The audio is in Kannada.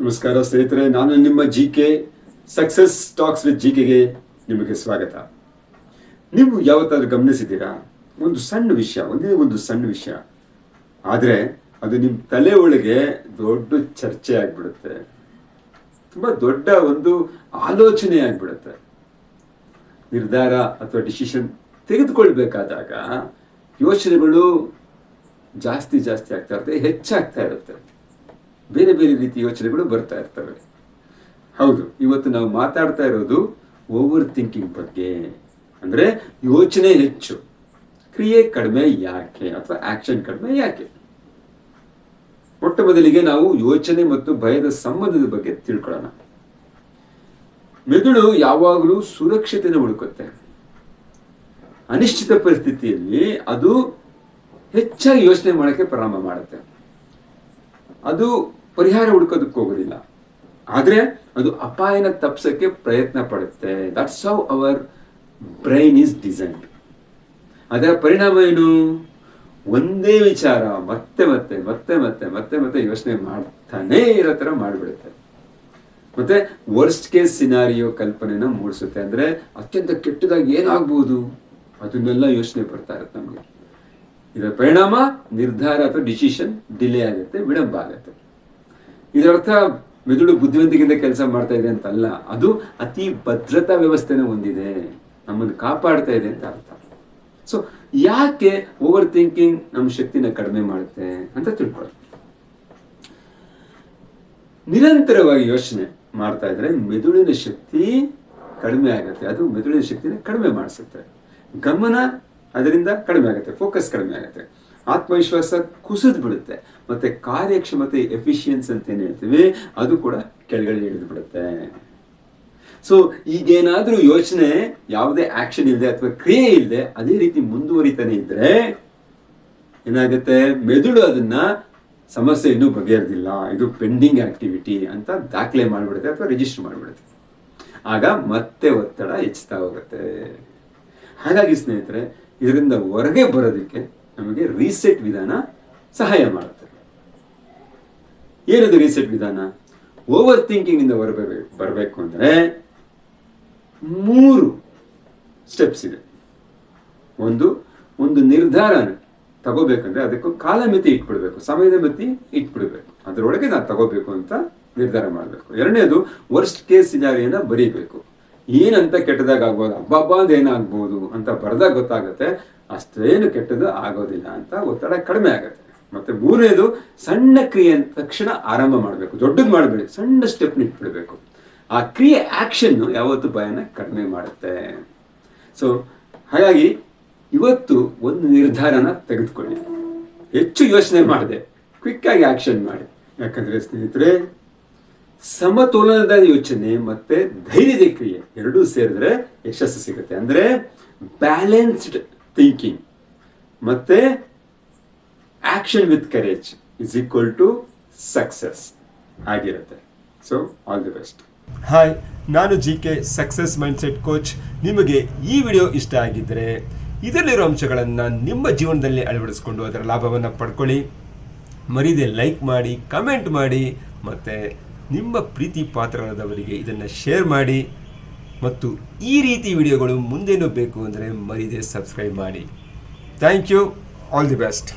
ನಮಸ್ಕಾರ ಸ್ನೇಹಿತರೆ, ನಾನು ನಿಮ್ಮ G K success talks with G ಕೆಗೆ ನಿಮಗೆ ಸ್ವಾಗತ. ನೀವು ಯಾವತ್ತಾದ್ರೂ ಗಮನಿಸಿದ್ದೀರಾ? ಒಂದು ಸಣ್ಣ ವಿಷಯ, ಒಂದೇ ಒಂದು ಸಣ್ಣ ವಿಷಯ. ಆದರೆ ಅದು ನಿಮ್ಮ ತಲೆ ಒಳಗೆ ದೊಡ್ಡ ಚರ್ಚೆ ಆಗ್ಬಿಡುತ್ತೆ. ತುಂಬಾ ದೊಡ್ಡ ಒಂದು ಆಲೋಚನೆ ಆಗ್ಬಿಡುತ್ತೆ. ನಿರ್ಧಾರ ಅಥವಾ ಡಿಸಿಷನ್ ತೆಗೆದುಕೊಳ್ಬೇಕಾದಾಗ ಯೋಚನೆಗಳು ಜಾಸ್ತಿ ಜಾಸ್ತಿ ಆಗ್ತಾ ಇರುತ್ತೆ, ಹೆಚ್ಚಾಗ್ತಾ ಇರುತ್ತೆ. ಬೇರೆ ಬೇರೆ ರೀತಿ ಯೋಚನೆಗಳು ಬರ್ತಾ ಇರ್ತವೆ. ಹೌದು, ಇವತ್ತು ನಾವು ಮಾತಾಡ್ತಾ ಇರೋದು ಓವರ್ ಥಿಂಕಿಂಗ್ ಬಗ್ಗೆ. ಅಂದ್ರೆ ಯೋಚನೆ ಹೆಚ್ಚು. ಕ್ರಿಯೆ ಕಡಿಮೆ ಯಾಕೆ? ಅಥವಾ ಆಕ್ಷನ್ ಕಡಿಮೆ ಯಾಕೆ? ಮೊಟ್ಟ ಬದಲಿಗೆ ನಾವು ಯೋಚನೆ ಮತ್ತು ಭಯದ ಸಂಬಂಧದ ಬಗ್ಗೆ ತಿಳ್ಕೊಳ್ಳೋಣ. ಮೆದುಳು ಯಾವಾಗಲೂ ಸುರಕ್ಷತೆನ ಹುಡುಕುತ್ತೆ. ಅನಿಶ್ಚಿತ ಪರಿಸ್ಥಿತಿಯಲ್ಲಿ ಅದು ಹೆಚ್ಚಾಗಿ ಯೋಚನೆ ಮಾಡೋಕ್ಕೆ ಪ್ರಾರಂಭ ಮಾಡುತ್ತೆ. ಅದು ಪರಿಹಾರ ಹುಡುಕೋದಕ್ಕೆ ಹೋಗೋದಿಲ್ಲ. ಆದರೆ ಅದು ಅಪಾಯನ ತಪ್ಸಕ್ಕೆ ಪ್ರಯತ್ನ ಪಡುತ್ತೆ. That's how our brain is designed ಅದರ ಪರಿಣಾಮ ಏನು? ಒಂದೇ ವಿಚಾರ ಮತ್ತೆ ಮತ್ತೆ ಮತ್ತೆ ಮತ್ತೆ ಮತ್ತೆ ಮತ್ತೆ ಯೋಚನೆ ಮಾಡ್ತಾನೇ ಇರೋ ಥರ ಮಾಡಿಬಿಡುತ್ತೆ. ಮತ್ತೆ ವರ್ಸ್ಟ್ ಕೇಸ್ ಸಿನಾರಿಯೋ ಕಲ್ಪನೆನ ಮೂಡಿಸುತ್ತೆ. ಅಂದ್ರೆ ಅತ್ಯಂತ ಕೆಟ್ಟದಾಗಿ ಏನಾಗ್ಬೋದು? ಅದನ್ನೆಲ್ಲ ಯೋಚನೆ ಬರ್ತಾ ಇರುತ್ತೆ ನಮಗೆ. ಇದರ ಪರಿಣಾಮ ನಿರ್ಧಾರ ಅಥವಾ ಡಿಸಿಷನ್ ಡಿಲೇ ಆಗುತ್ತೆ, ವಿಳಂಬ ಆಗುತ್ತೆ. ಇದರರ್ಥ ಮೆದುಳು ಬುದ್ಧಿವಂತಿಕೆಯಿಂದ ಕೆಲಸ ಮಾಡ್ತಾ ಇದೆ ಅಂತಲ್ಲ, ಅದು ಅತಿ ಭದ್ರತಾ ವ್ಯವಸ್ಥೆನ ಹೊಂದಿದೆ, ನಮ್ಮನ್ನು ಕಾಪಾಡ್ತಾ ಇದೆ ಅಂತ ಅರ್ಥ. ಸೊ ಯಾಕೆ ಓವರ್ ಥಿಂಕಿಂಗ್ ನಮ್ಮ ಶಕ್ತಿನ ಕಡಿಮೆ ಮಾಡುತ್ತೆ ಅಂತ ತಿಳ್ಕೊಳ್ಳಿ ನಿರಂತರವಾಗಿ ಯೋಚನೆ ಮಾಡ್ತಾ ಇದ್ರೆ ಮೆದುಳಿನ ಶಕ್ತಿ ಕಡಿಮೆ ಆಗುತ್ತೆ, ಅದು ಮೆದುಳಿನ ಶಕ್ತಿನ ಕಡಿಮೆ ಮಾಡಿಸುತ್ತೆ. ಗಮನ ಅದರಿಂದ ಕಡಿಮೆ ಆಗುತ್ತೆ ಫೋಕಸ್ ಕಡಿಮೆ ಆಗುತ್ತೆ. ಆತ್ಮವಿಶ್ವಾಸ ಕುಸಿದು ಬಿಡುತ್ತೆ. ಮತ್ತೆ ಕಾರ್ಯಕ್ಷಮತೆ ಎಫಿಷಿಯನ್ಸ್ ಅಂತ ಏನು ಹೇಳ್ತೀವಿ, ಅದು ಕೂಡ ಕೆಳಗಡೆ ಇಳಿದು ಬಿಡುತ್ತೆ. ಸೊ ಈಗೇನಾದ್ರೂ ಯೋಚನೆ, ಯಾವುದೇ ಆಕ್ಷನ್ ಇಲ್ಲದೆ ಅಥವಾ ಕ್ರಿಯೆ ಇಲ್ಲದೆ ಅದೇ ರೀತಿ ಮುಂದುವರಿತಾನೆ ಇದ್ರೆ, ಏನಾಗುತ್ತೆ? ಮೆದುಳು ಅದನ್ನ ಸಮಸ್ಯೆ ಇನ್ನೂ ಬಗೆಹರಿದಿಲ್ಲ. ಇದು ಪೆಂಡಿಂಗ್ ಆಕ್ಟಿವಿಟಿ ಅಂತ ದಾಖಲೆ ಮಾಡಿಬಿಡುತ್ತೆ ಅಥವಾ ರಿಜಿಸ್ಟರ್ ಮಾಡಿಬಿಡುತ್ತೆ. ಆಗ ಮತ್ತೆ ಒತ್ತಡ ಹೆಚ್ಚುತ್ತಾ ಹೋಗುತ್ತೆ. ಹಾಗಾಗಿ ಸ್ನೇಹಿತರೆ ಇದರಿಂದ ಹೊರಗೆ ಬರೋದಕ್ಕೆ ನಮಗೆ ರೀಸೆಟ್ ವಿಧಾನ ಸಹಾಯ ಮಾಡುತ್ತೆ. ಏನದು ರೀಸೆಟ್ ವಿಧಾನ? ಓವರ್ ಥಿಂಕಿಂಗ್ ಇಂದ ಹೊರಬೇಕು ಬರಬೇಕು ಅಂದರೆ ಮೂರು ಸ್ಟೆಪ್ಸ್ ಇದೆ. ಒಂದು ಒಂದು ನಿರ್ಧಾರ ತಗೋಬೇಕಂದ್ರೆ ಅದಕ್ಕೂ ಕಾಲಮಿತಿ ಇಟ್ಬಿಡ್ಬೇಕು, ಸಮಯದ ಮಿತಿ ಇಟ್ಬಿಡ್ಬೇಕು. ಅದರೊಳಗೆ ನಾನು ತಗೋಬೇಕು ಅಂತ ನಿರ್ಧಾರ ಮಾಡಬೇಕು. ಎರಡನೇದು ವರ್ಸ್ಟ್ ಕೇಸ್ ಸಿನಾರಿಯನ್ನ ಬರೀಬೇಕು. ಏನಂತ ಕೆಟ್ಟದಾಗ ಆಗ್ಬೋದು? ಹಬ್ಬ ಏನಾಗ್ಬೋದು ಅಂತ ಬರೆದಾಗ ಗೊತ್ತಾಗುತ್ತೆ. ಅಷ್ಟೇನು ಕೆಟ್ಟದ್ದು ಆಗೋದಿಲ್ಲ ಅಂತ ಒತ್ತಡ ಕಡಿಮೆ ಆಗುತ್ತೆ. ಮತ್ತೆ ಮೂರನೇದು ಸಣ್ಣ ಕ್ರಿಯೆ ಅಂದ ತಕ್ಷಣ ಆರಂಭ ಮಾಡಬೇಕು. ದೊಡ್ಡದು ಮಾಡಬೇಡಿ. ಸಣ್ಣ ಸ್ಟೆಪ್ ಇಟ್ಬಿಡ್ಬೇಕು. ಆ ಕ್ರಿಯೆ ಆಕ್ಷನ್ ಯಾವತ್ತು ಭಯನ ಕಡಿಮೆ ಮಾಡುತ್ತೆ. ಸೊ ಹಾಗಾಗಿ ಇವತ್ತು ಒಂದು ನಿರ್ಧಾರನ ತೆಗೆದುಕೊಳ್ಳಿ. ಹೆಚ್ಚು ಯೋಚನೆ ಮಾಡಿದೆ. ಕ್ವಿಕ್ ಆಗಿ ಆಕ್ಷನ್ ಮಾಡಿ. ಯಾಕಂದ್ರೆ ಸ್ನೇಹಿತರೆ ಸಮತೋಲನದ ಯೋಚನೆ ಮತ್ತೆ ಧೈರ್ಯದ ಕ್ರಿಯೆ ಎರಡೂ ಸೇರಿದ್ರೆ ಯಶಸ್ಸು ಸಿಗುತ್ತೆ. ಅಂದ್ರೆ ಬ್ಯಾಲೆನ್ಸ್ಡ್ ಥಿಂಕಿಂಗ್ ಮತ್ತೆ action with courage is equal to success ಆಗಿರುತ್ತೆ. So all the best hi ನಾನು G K success mindset coach ನಿಮಗೆ ಈ ವಿಡಿಯೋ ಇಷ್ಟ ಆಗಿದ್ದರೆ ಇದರಲ್ಲಿರೋ ಅಂಶಗಳನ್ನು ನಿಮ್ಮ ಜೀವನದಲ್ಲಿ ಅಳವಡಿಸ್ಕೊಂಡು ಅದರ ಲಾಭವನ್ನು ಪಡ್ಕೊಳ್ಳಿ. ಮರೀದೆ ಲೈಕ್ ಮಾಡಿ ಕಮೆಂಟ್ ಮಾಡಿ, ಮತ್ತು ನಿಮ್ಮ ಪ್ರೀತಿ ಪಾತ್ರರಾದವರಿಗೆ ಇದನ್ನು ಶೇರ್ ಮಾಡಿ ಮತ್ತು ಈ ರೀತಿ ವಿಡಿಯೋಗಳು ಮುಂದೇನೂ ಬೇಕು ಅಂದರೆ ಮರೀದೆ ಸಬ್ಸ್ಕ್ರೈಬ್ ಮಾಡಿ. Thank you all the best